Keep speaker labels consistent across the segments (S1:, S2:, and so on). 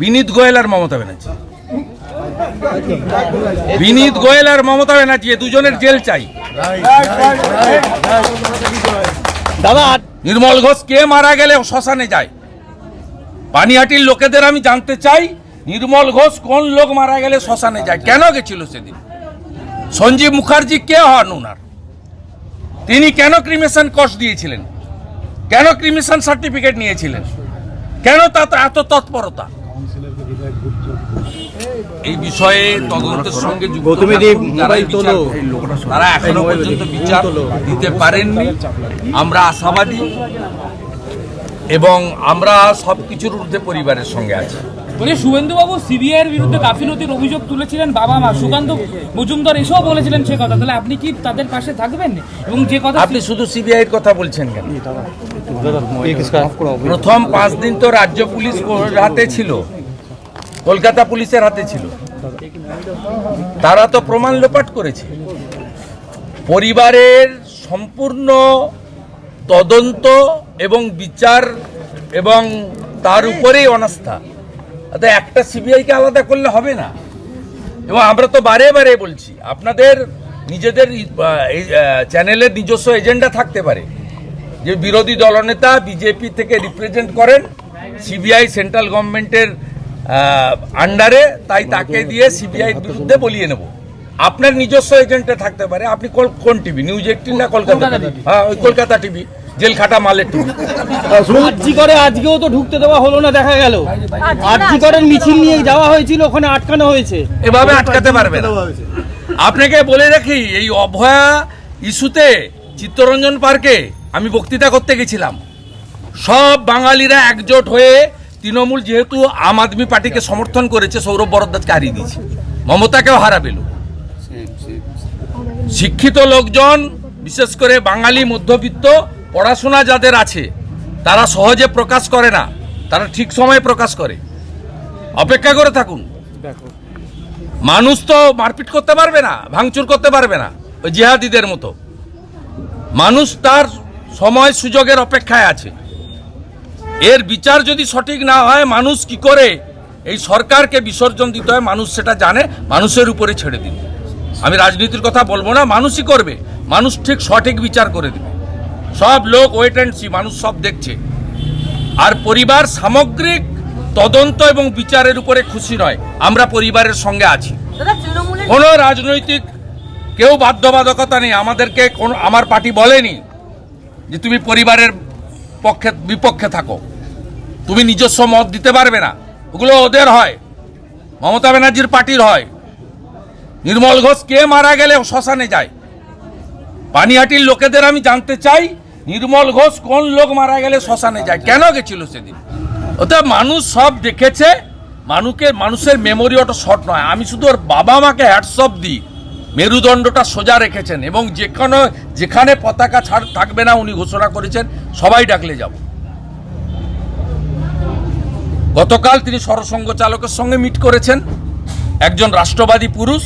S1: বিনীত গোয়েল আর মমতা ব্যানার্জি। বিনীত গোয়েল আর মমতা ব্যানার্জি দুজনের জেল চাই।
S2: দাদা
S1: নির্মল ঘোষ কে মারা গেলে শ্মশানে যায়? পানিহাটির লোকেদের আমি জানতে চাই নির্মল ঘোষ কোন লোক মারা গেলে শ্মশানে যায়? কেন গেছিল সেদিন? সঞ্জীব মুখার্জি কে হন ওনার তিনি কেন ক্রিমেশন কস দিয়েছিলেন? কেন ক্রিমেশন সার্টিফিকেট নিয়েছিলেন? কেন তাতে এত তৎপরতা? এই বিষয়ে তদন্তের সঙ্গে যুক্ত তারা
S2: এখনও
S1: পর্যন্ত বিচার দিতে পারেননি। আমরা আশাবাদী এবং আমরা সব কিছুর ঊর্ধ্বে পরিবারের সঙ্গে আছি।
S3: বলে শুভেন্দুবাবু সিবিআইয়ের বিরুদ্ধে গাফিলতির অভিযোগ তুলেছিলেন বাবা মা সুকান্ত মজুমদার এসেও বলেছিলেন সে কথা। তাহলে আপনি কি তাদের পাশে থাকবেন? এবং যে কথা
S1: আপনি শুধু সিবিআইয়ের কথা বলছেন কেন? প্রথম পাঁচ দিন তো রাজ্য পুলিশ হাতে ছিল। কলকাতা পুলিশের হাতে ছিল। তারা তো প্রমাণ লোপাট করেছে। পরিবারের সম্পূর্ণ তদন্ত এবং বিচার এবং তার উপরেই অনাস্থা। অর্থাৎ একটা সিবিআইকে আলাদা করলে হবে না। এবং আমরা তো বারে বারে বলছি, আপনাদের নিজেদের চ্যানেলের নিজস্ব এজেন্ডা থাকতে পারে। যে বিরোধী দলনেতা বিজেপি থেকে রিপ্রেজেন্ট করেন, সিবিআই, সেন্ট্রাল গভর্নমেন্টের আন্ডারে তাই তাকে দিয়ে সিবিআই বিরুদ্ধে বলিয়ে নেব। আপনার নিজস্ব এজেন্টে থাকতে পারে। আপনি কোন- কোন টিভি নিউজ এইটিন না কলকাতা হ্যাঁ ওই কলকাতা টিভি জেল খাটা মালের টিভি
S2: আর্জি করে আজকেও তো ঢুকতে দেওয়া হলো না দেখা গেল। আর্জি করেন মিছিল নিয়ে যাওয়া হয়েছিল ওখানে আটকানো হয়েছে।
S1: এভাবে আটকাতে পারবে না। আপনাকে বলে রাখি এই অভয়া ইস্যুতে চিত্তরঞ্জন পার্কে আমি বক্তৃতা করতে গেছিলাম। সব বাঙালিরা একজোট হয়ে তৃণমূল যেহেতু আম আদমি পার্টিকে সমর্থন করেছে সৌরভ বরদ্দাজকে হারিয়ে দিয়েছে। মমতাকেও হারাবে লোক। শিক্ষিত লোকজন বিশেষ করে বাঙালি মধ্যবিত্ত পড়াশোনা যাদের আছে তারা সহজে প্রকাশ করে না তারা ঠিক সময়ে প্রকাশ করে। অপেক্ষা করে থাকুন। মানুষ তো মারপিট করতে পারবে না ভাঙচুর করতে পারবে না ওই জিহাদিদের মতো। মানুষ তার সময় সুযোগের অপেক্ষায় আছে। এর বিচার যদি সঠিক না হয় মানুষ কি করে? এই সরকারকে বিসর্জন দিতে হয় মানুষ সেটা জানে মানুষের উপরে ছেড়ে দিন আমি রাজনীতির কথা বলব না মানুষই করবে। মানুষ ঠিক সঠিক বিচার করে দেবে। সব লোক ওয়েট অ্যান্ড সি মানুষ সব দেখছে। আর পরিবার সামগ্রিক তদন্ত এবং বিচারের উপরে খুশি নয়। আমরা পরিবারের সঙ্গে আছি। কোনো রাজনৈতিক কেউ বাধ্যবাধকতা নেই। আমাদেরকে কোন আমার পার্টি বলেনি যে তুমি পরিবারের পক্ষে, বিপক্ষে থাকো। তুমি নিজস্ব মত দিতে পারবে না। ওগুলো ওদের হয়। মমতা ব্যানার্জির পার্টির হয়। নির্মল ঘোষ কে মারা গেলে শ্মশানে যায়? পানিহাটির লোকেদের আমি জানতে চাই, নির্মল ঘোষ কোন লোক মারা গেলে শ্মশানে যায়? কেন গেছিল সেদিন? ওটা মানুষ সব দেখেছে। মানুষকে মানুষের মেমোরি ওটা শর্ট নয়। আমি শুধু ওর বাবা মাকে হ্যাটসঅপ দিই। মেরুদণ্ডটা সোজা রেখেছেন এবং যে কোনো যেখানে পতাকা ছাড় থাকবে না উনি ঘোষণা করেছেন, সবাই ডাকলে যাব। গতকাল তিনি সরসংঘ চালকের সঙ্গে মিট করেছেন, একজন রাষ্ট্রবাদী পুরুষ।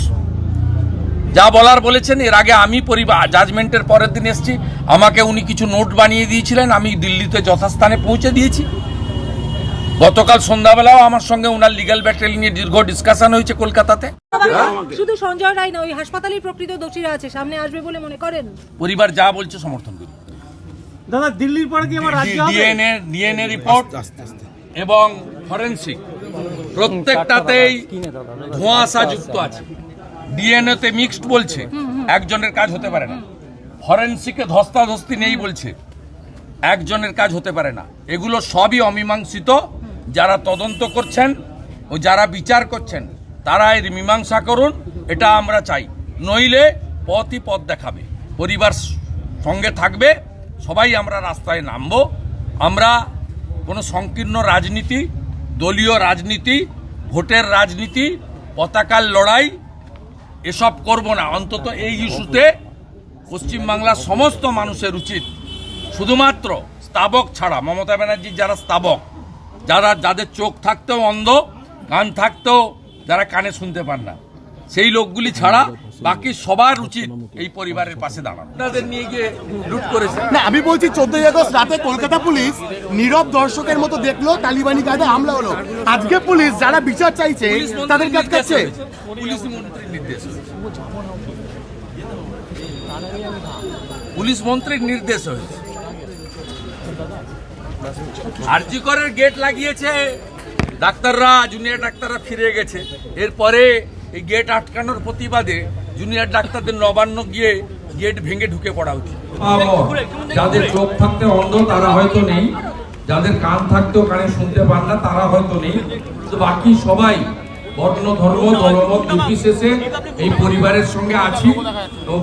S1: যা বলার বলেছেন, এর আগে আমি পরিবার জাজমেন্টের পরের দিন এসেছি, আমাকে উনি কিছু নোট বানিয়ে দিয়েছিলেন, আমি দিল্লিতে যথাস্থানে পৌঁছে দিয়েছি। গতকাল সন্ধ্যাবেলাও আমার সঙ্গে ওনার লিগ্যাল ব্যাটেল নিয়ে দীর্ঘ ডিসকাশন হয়েছে কলকাতাতে।
S4: শুধু সঞ্জয় রায় না ওই হাসপাতালেই প্রকৃত দোষীরা আছে সামনে আসবে বলে মনে করেন?
S1: পরিবার যা বলছে সমর্থন করি
S2: দাদা দিল্লির পরে কি আমার রাজ্য হবে?
S1: ডিএনএ ডিএনএ রিপোর্ট এবং ফরেনসিক প্রত্যেকটাতেই ধোঁয়াশা যুক্ত আছে ডিএনএ তে মিক্সড বলছে। একজনের কাজ হতে পারে না। ফরেনসিকে ধস্তাধস্তি নেই বলছে। একজনের কাজ হতে পারে না। এগুলো সবই অমীমাংসিত যারা তদন্ত করছেন ও যারা বিচার করছেন তারা এর মীমাংসা করুন, এটা আমরা চাই। নইলে পথই পথ দেখাবে। পরিবার সঙ্গে থাকবে, সবাই আমরা রাস্তায় নামবো। আমরা কোনো সংকীর্ণ রাজনীতি, দলীয় রাজনীতি, ভোটের রাজনীতি, পতাকার লড়াই, এসব করব না। অন্তত এই ইস্যুতে পশ্চিমবাংলার সমস্ত মানুষের উচিত। শুধুমাত্র স্তাবক ছাড়া, মমতা ব্যানার্জির যারা স্তাবক যারা যাদের চোখ থাকতেও অন্ধ কান থাকতেও যারা কানে শুনতে পান না
S5: সেই লোকগুলি ছাড়া বাকি সবার উচিত এই পরিবারের পাশে দাঁড়ানো। তাদের নিয়ে গিয়ে লুট করেছে।
S6: না আমি বলছি চোদ্দই আগস্ট রাতে কলকাতা পুলিশ নীরব দর্শকের মতো দেখল তালিবানি কাজে হামলা হলো। আজকে পুলিশ যারা বিচার চাইছে তাদের কাছে
S5: পুলিশ মন্ত্রীর নির্দেশ পুলিশ মন্ত্রীর নির্দেশ হয়েছে। আরজি করের গেট লাগিয়েছে। ডাক্তাররা জুনিয়র ডাক্তাররা ফিরে গেছে। এরপরে এই গেট আটকানোর প্রতিবাদে জুনিয়র ডাক্তারদের নবান্ন গিয়ে গেট ভেঙে ঢুকে পড়া উচিত
S1: যাদের চোখ থাকতে অন্ধ, তারা হয়তো নেই। যাদের কান থাকতেও কানে শুনতে পার না, তারা হয়তো নেই। বাকি সবাই বর্ণ ধর্ম দলমত নির্বিশেষে এই পরিবারের সঙ্গে আছি।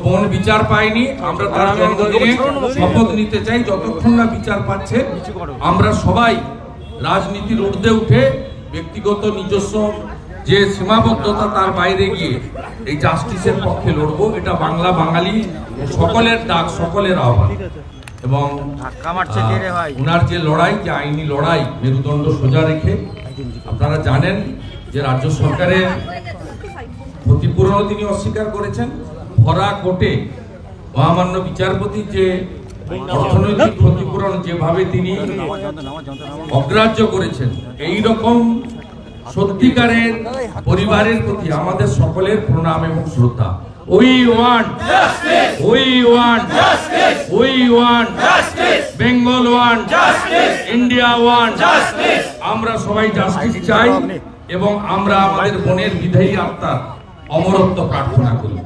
S1: বোন বিচার পায়নি। আমরা তার জন্মদিনে শপথ নিতে চাই। যতক্ষণ না বিচার পাচ্ছে আমরা সবাই রাজনীতির ঊর্ধ্বে উঠে ব্যক্তিগত নিজস্ব যে সীমাবদ্ধতা তার বাইরে গিয়ে এই জাস্টিসের পক্ষে লড়ব এটা বাংলা বাঙালি সকলের ডাক সকলের আহ্বান। এবং ওনার যে লড়াই যে আইনি লড়াই মেরুদণ্ড সোজা রেখে আপনারা জানেন যে রাজ্য সরকারের ক্ষতিপূরণও তিনি অস্বীকার করেছেন। ভরা কোটে মহামান্য বিচারপতি যে অর্থনৈতিক ক্ষতিপূরণ যেভাবে তিনি অগ্রাহ্য করেছেন এই রকম সত্যিকারের পরিবারের প্রতি আমাদের সকলের প্রণাম এবং শ্রদ্ধা। We want we want we want Bengal want India want আমরা সবাই জাস্টিস চাই। এবং আমরা আমাদের বোনের বিধায়ী আত্মার অমরত্ব প্রার্থনা করি।